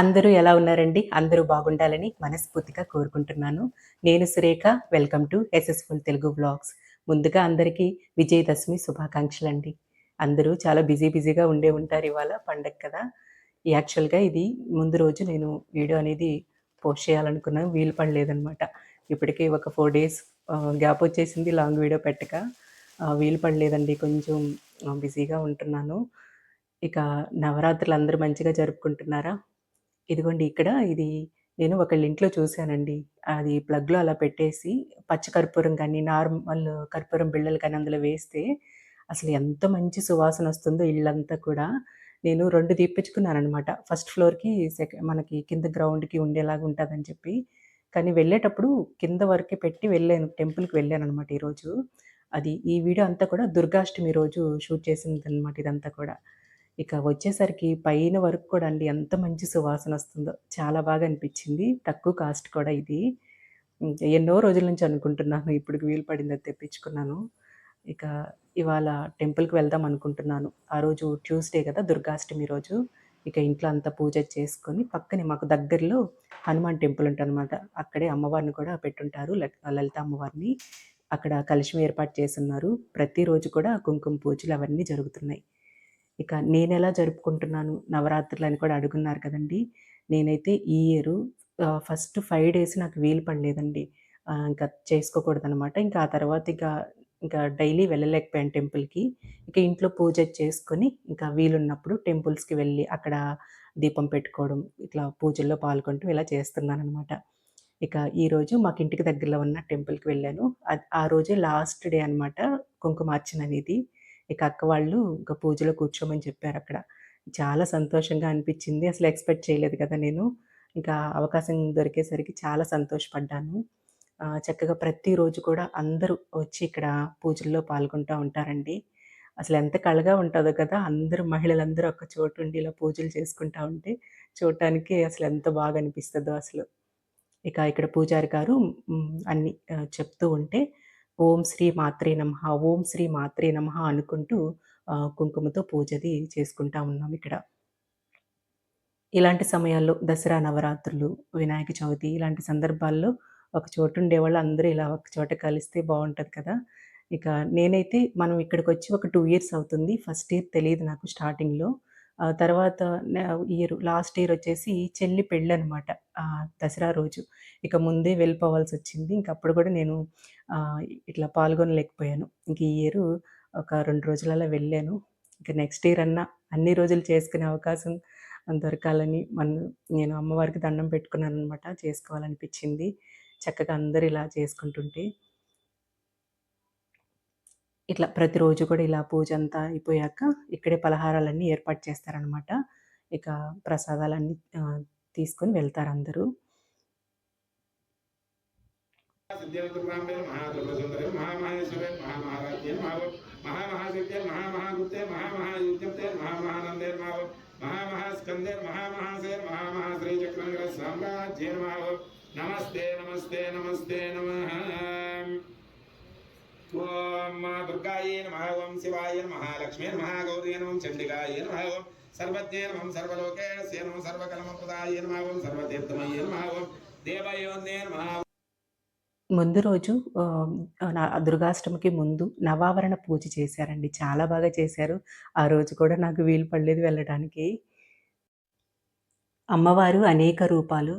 అందరూ ఎలా ఉన్నారండి? అందరూ బాగుండాలని మనస్ఫూర్తిగా కోరుకుంటున్నాను. నేను Surekha. Welcome to successful Telugu blogs ముందుగా అందరికీ విజయదశమి శుభాకాంక్షలండి. అందరూ చాలా బిజీ బిజీగా ఉండే ఉంటారు ఇవాళ పండగ కదా! యాక్చువల్‌గా ఇది ముందు రోజు నేను వీడియో అనేది పోస్ట్ చేయాలనుకున్నాను. వీలు పడలేదనమాట. ఇప్పటికే ఒక ఫోర్ డేస్ గ్యాప్ వచ్చేసింది లాంగ్ వీడియో పెట్టక. వీలు పడలేదండి. కొంచెం బిజీగా ఉంటున్నాను. ఇక నవరాత్రులు అందరూ మంచిగా జరుపుకుంటున్నారా? ఇదిగోండి ఇక్కడ ఇది నేను ఒకళ్ళ ఇంట్లో చూశానండి. అది ప్లగ్‌లో అలా పెట్టేసి పచ్చి కర్పూరం కానీ నార్మల్ కర్పూరం బిళ్ళలు కానీ అందులో వేస్తే అసలు ఎంత మంచి సువాసన వస్తుందో ఇళ్ళంతా కూడా. నేను 2 తీపిచ్చుకున్నాననమాట. ఫస్ట్ ఫ్లోర్‌కి సెక మనకి కింద గ్రౌండ్‌కి ఉండేలాగా ఉంటుందని చెప్పి. కానీ వెళ్ళేటప్పుడు కింద వరకే పెట్టి వెళ్ళాను. టెంపుల్‌కి వెళ్ళాను అనమాట ఈరోజు. అది ఈ వీడియో అంతా కూడా దుర్గాష్టమి రోజు షూట్ చేసింది అనమాట ఇదంతా కూడా. ఇక వచ్చేసరికి పైన వరకు కూడా అండి ఎంత మంచి సువాసన వస్తుందో చాలా బాగా అనిపించింది తక్కువ కాస్ట్ కూడా ఇది. ఎన్నో రోజుల నుంచి అనుకుంటున్నాను. ఇప్పటికి వీలు పడింది అది తెప్పించుకున్నాను. ఇక ఇవాళ టెంపుల్‌కి వెళ్దాం అనుకుంటున్నాను. ఆ రోజు ట్యూస్‌డే కదా! దుర్గాష్టమి రోజు. ఇక ఇంట్లో అంతా పూజ చేసుకొని పక్కనే మాకు దగ్గరలో హనుమాన్ టెంపుల్ ఉంటదనమాట. అక్కడే అమ్మవారిని కూడా పెట్టుంటారు. లక్ లలిత అమ్మవారిని. అక్కడ కలిసి ఏర్పాటు చేస్తున్నారు ప్రతిరోజు కూడా కుంకుమ పూజలు అవన్నీ జరుగుతున్నాయి. ఇక నేను ఎలా జరుపుకుంటున్నాను నవరాత్రులు అని కూడా అడుగున్నారు కదండీ! నేనైతే ఈ ఇయర్ ఫస్ట్ ఫైవ్ డేస్ నాకు వీలు పడలేదండి. ఇంకా ఇంకా చేసుకోకూడదనమాట. ఇంకా ఆ తర్వాత ఇక ఇంకా డైలీ వెళ్ళలేకపోయాను టెంపుల్‌కి. ఇక ఇంట్లో పూజ చేసుకొని, ఇంకా వీలున్నప్పుడు టెంపుల్స్‌కి వెళ్ళి అక్కడ దీపం పెట్టుకోవడం, ఇట్లా పూజల్లో పాల్గొంటూ ఇలా చేస్తున్నాననమాట. ఇక ఈరోజు మాకు ఇంటికి దగ్గరలో ఉన్న టెంపుల్‌కి వెళ్ళాను. ఆ రోజే లాస్ట్ డే అనమాట కుంకుమార్చన అనేది. ఇక అక్క వాళ్ళు ఇంకా పూజలో కూర్చోమని చెప్పారు అక్కడ చాలా సంతోషంగా అనిపించింది అసలు ఎక్స్‌పెక్ట్ చేయలేదు కదా నేను. ఇంకా అవకాశం దొరికేసరికి చాలా సంతోషపడ్డాను. చక్కగా ప్రతిరోజు కూడా అందరూ వచ్చి ఇక్కడ పూజల్లో పాల్గొంటూ ఉంటారండి. అసలు ఎంత కళగా ఉంటుందో కదా! అందరూ మహిళలందరూ ఒక చోటు ఉండి ఇలా పూజలు చేసుకుంటా ఉంటే, చూడటానికి అసలు ఎంత బాగా అనిపిస్తుందో అసలు. ఇక ఇక్కడ పూజారి గారు అన్ని అన్నీ చెప్తూ ఉంటే, ఓం శ్రీ మాత్రే నమ ఓం శ్రీ మాత్రే నమ అనుకుంటూ కుంకుమతో పూజది చేసుకుంటా ఉన్నాం ఇక్కడ. ఇలాంటి సమయాల్లో దసరా నవరాత్రులు, వినాయక చవితి ఇలాంటి సందర్భాల్లో ఒక చోట ఉండేవాళ్ళు అందరూ ఇలా ఒక చోట కలిస్తే బాగుంటుంది కదా! ఇక నేనైతే మనం ఇక్కడికి వచ్చి ఒక టూ ఇయర్స్ అవుతుంది. ఫస్ట్ ఇయర్ తెలియదు నాకు స్టార్టింగ్‌లో. తర్వాత ఇయర్ లాస్ట్ ఇయర్ వచ్చేసి చెల్లి పెళ్ళనమాట. అనమాట దసరా రోజు. ఇక ముందే వెళ్ళిపోవాల్సొచ్చింది. ఇంక అప్పుడు కూడా నేను ఇట్లా పాల్గొనలేకపోయాను. ఇంక ఈ ఇయరు ఒక రెండు రోజులలా వెళ్ళాను. ఇక నెక్స్ట్ ఇయర్ అన్నా అన్ని రోజులు చేసుకునే అవకాశం దొరకాలని మన నేను అమ్మవారికి దండం పెట్టుకున్నాను అనమాట చేసుకోవాలనిపించింది చక్కగా అందరు ఇలా చేసుకుంటుంటే. ఇట్లా ప్రతిరోజు కూడా ఇలా పూజ అంతా అయిపోయాక ఇక్కడే పలహారాలన్నీ ఏర్పాటు చేస్తారనమాట. ఇక ప్రసాదాలన్నీ తీసుకొని వెళ్తారు అందరూ నమస్తే నమస్తే నమస్తే నమ ఓం దుర్గాయే నమ ఓం శివాయ నమః లక్ష్మీ నమః గౌరీ నమః చండికాయ నమ ఓం సర్వజ్ఞే నమః సర్వలోకేశే నమః సర్వకలమప్రదాయ నమః ఓం సర్వతీర్థమయే నమః ఓం దేవయోన్నే నమ ముందు రోజు నా దుర్గాష్టమికి ముందు నవావరణ పూజ చేశారండి. చాలా బాగా చేశారు. ఆ రోజు కూడా నాకు వీలు పడలేదు వెళ్ళడానికి. అమ్మవారు అనేక రూపాలు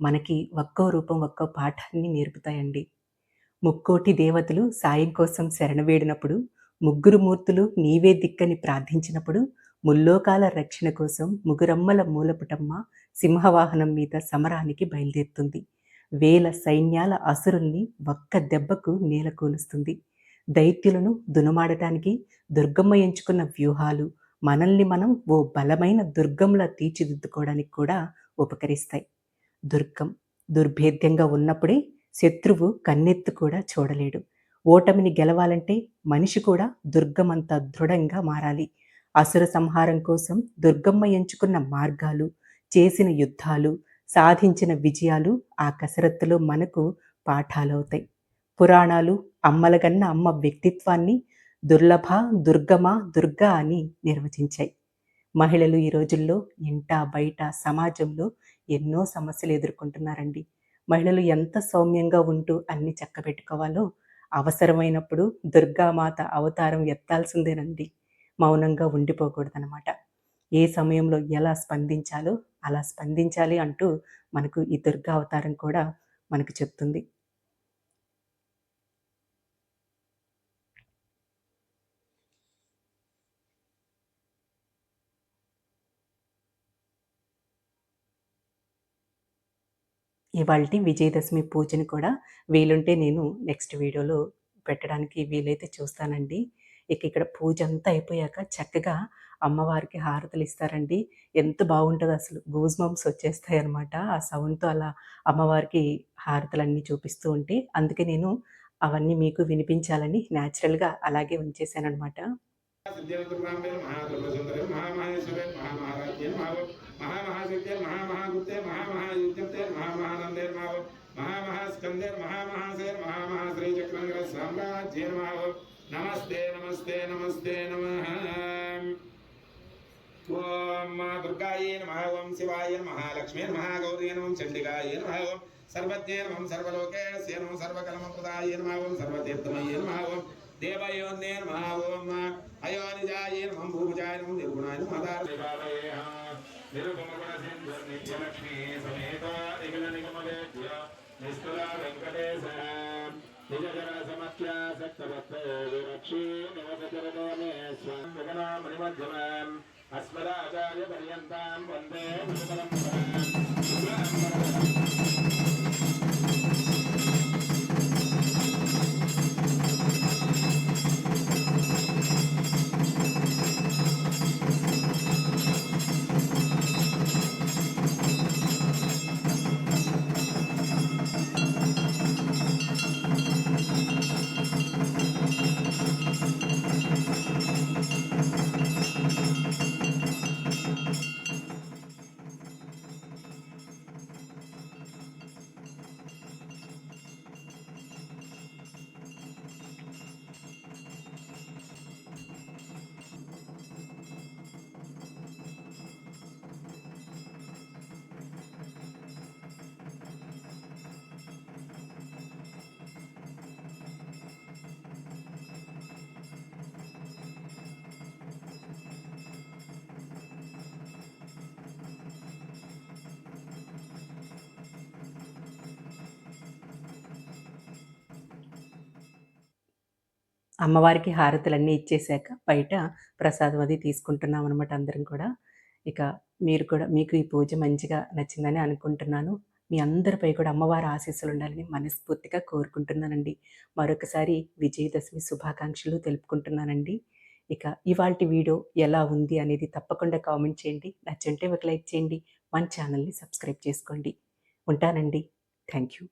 మనకి ఒక్కో రూపం ఒక్కో పాఠాన్ని నేర్పుతాయండి. ముక్కోటి దేవతలు సాయం కోసం శరణవేడినప్పుడు, ముగ్గురు మూర్తులు నీవే దిక్కని ప్రార్థించినప్పుడు, ముల్లోకాల రక్షణ కోసం ముగురమ్మల మూలపుటమ్మ సింహవాహనం మీద సమరానికి బయలుదేరుతుంది. వేల సైన్యాల అసురుల్ని ఒక్క దెబ్బకు నేలకూలుస్తుంది. దైత్యులను దునుమాడటానికి దుర్గమ్మ ఎంచుకున్న వ్యూహాలు మనల్ని మనం ఓ బలమైన దుర్గంలా తీర్చిదిద్దుకోవడానికి కూడా ఉపకరిస్తాయి. దుర్గం దుర్భేద్యంగా ఉన్నప్పుడే శత్రువు కన్నెత్తు కూడా చూడలేడు. ఓటమిని గెలవాలంటే మనిషి కూడా దుర్గమంత దృఢంగా మారాలి. అసుర సంహారం కోసం దుర్గమ్మ ఎంచుకున్న మార్గాలు, చేసిన యుద్ధాలు, సాధించిన విజయాలు ఆ కసరత్తులో మనకు పాఠాలవుతాయి. పురాణాలు అమ్మలగన్న అమ్మ వ్యక్తిత్వాన్ని దుర్లభ, దుర్గమ, దుర్గా అని నిర్వచించాయి. మహిళలు ఈ రోజుల్లో ఇంట బయట సమాజంలో ఎన్నో సమస్యలు ఎదుర్కొంటున్నారండి మహిళలు ఎంత సౌమ్యంగా ఉంటూ అన్ని చక్కబెట్టుకోవాలో అవసరమైనప్పుడు దుర్గామాత అవతారం ఎత్తాల్సిందేనండి. మౌనంగా ఉండిపోకూడదనమాట. ఏ సమయంలో ఎలా స్పందించాలో అలా స్పందించాలి అంటూ మనకు ఈ దుర్గా అవతారం కూడా మనకు చెప్తుంది. ఇవాళ విజయదశమి పూజని కూడా వీలుంటే నేను నెక్స్ట్ వీడియోలో పెట్టడానికి వీలైతే చూస్తానండి. ఇక ఇక్కడ పూజ అంతా అయిపోయాక చక్కగా అమ్మవారికి హారతులు ఇస్తారండి. ఎంత బాగుంటుందో అసలు. గూజ్ మమ్స్ వచ్చేస్తాయి అనమాట ఆ సౌండ్తో అలా అమ్మవారికి హారతులన్నీ చూపిస్తూ ఉంటే అందుకే నేను అవన్నీ మీకు వినిపించాలని న్యాచురల్గా అలాగే ఉంచేసాను అనమాట సిద్ధిర్దుర్గాంబేర్ మహామహారాజ్యం మావో మహామహాగుప్తే మహామహాయుక్తే మహామహానందేర్ స్కందేర్ మహామహాసేర్ మహామహాశ్రీ చక్రంగర సామ్రాజ్యం మావో నమస్తే నమస్తే నమస్తే నమ. ఓం మా దుర్గాయే నమ. ఓం శివాయ నమః. లక్ష్మీ నమః. గౌరీ నమః. చండికాయ నమ. ఓం సర్వజ్ఞే నమః. సర్వలోకేశే నమః. సర్వకలమప్రదాయ నమ. ఓం సర్వతీర్థమయే నమ. ఓం దేవయోన్నే నమ. ఓం అయోనిజాయ నమః. భూమిజాయ నమః. నిర్గుణాయ నమ. దారికాలయ నిరుపమగుణ సింధు నిత్యలక్ష్మీ సమేత నిగమ నిగమవేద్య నిష్ఠుల వెంకటేశ నిజజన సమత్యాసక్తవత్త విరక్షీ నివసచరణే స్వం జగనామణిమధ్యమాం అస్మదాచార్య పర్యంతాం వందే గురుపరంపరాం అమ్మవారికి హారతులన్నీ ఇచ్చేసాక బయట ప్రసాదం అది తీసుకుంటున్నాం అనమాట అందరం కూడా. ఇక మీరు కూడా మీకు ఈ పూజ మంచిగా నచ్చిందని అనుకుంటున్నాను. మీ అందరిపై కూడా అమ్మవారి ఆశీస్సులు ఉండాలని మనస్ఫూర్తిగా కోరుకుంటున్నానండి. మరొకసారి విజయదశమి శుభాకాంక్షలు తెలుపుకుంటున్నానండి. ఇక ఇవాళ వీడియో ఎలా ఉంది అనేది తప్పకుండా కామెంట్ చేయండి. నచ్చుంటే ఒక లైక్ చేయండి. మన ఛానల్ని సబ్స్క్రైబ్ చేసుకోండి. ఉంటానండి. Thank you